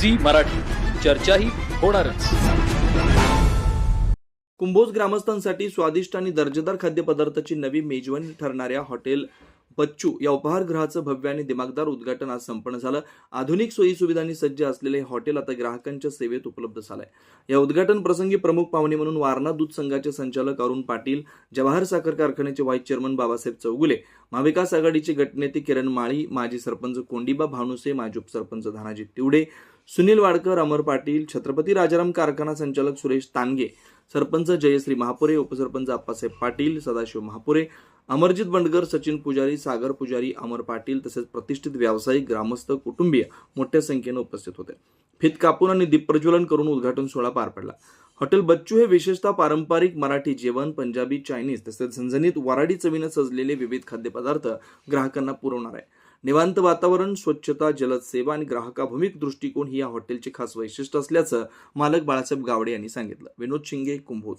Zee Marathi. चर्चाही होणारच. कुंभोज ग्रामस्थांसाठी स्वादिष्ट आणि दर्जेदार खाद्यपदार्थाची नवी मेजवानी ठरणाऱ्या हॉटेल बच्चू या उपहारगृहाचं भव्य आणि दिमागदार उद्घाटन आज संपन्न झालं. आधुनिक सोयी सुविधांनी सज्ज असलेले हे हॉटेल आता ग्राहकांच्या सेवेत उपलब्ध झालंय. या उद्घाटन प्रसंगी प्रमुख पाहुणे म्हणून वारणा दूध संघाचे संचालक अरुण पाटील जवाहर साखर कारखान्याचे व्हाईस चेअरमन बाबासाहेब चौगुले महाविकास आघाडीचे गटनेते किरण माळी माजी सरपंच कोंडिबा भानुसे माजी उपसरपंच धनाजी तिवडे सुनील वाडकर अमर पाटील छत्रपती राजाराम कारखाना संचालक सुरेश तानगे सरपंच जयश्री महापुरे उपसरपंच आप्पासाहेब पाटील सदाशिव महापुरे अमरजित बंडगर सचिन पुजारी सागर पुजारी अमर पाटील तसेच प्रतिष्ठित व्यावसायिक ग्रामस्थ कुटुंबीय मोठ्या संख्येनं उपस्थित होते. फित कापून आणि दीपप्रज्वलन करून उद्घाटन सोहळा पार पडला. हॉटेल बच्चू हे विशेषतः पारंपरिक मराठी जेवण पंजाबी चायनीज तसेच झणझणीत वराडी चवीनं सजलेले विविध खाद्यपदार्थ ग्राहकांना पुरवणार आहे. निवांत वातावरण स्वच्छता जलद सेवा आणि ग्राहकाभूमिक दृष्टिकोन ही या हॉटेलचे खास वैशिष्ट्य असल्याचं मालक बाळासाहेब गावडे यांनी सांगितलं. विनोद शिंगे कुंभोज.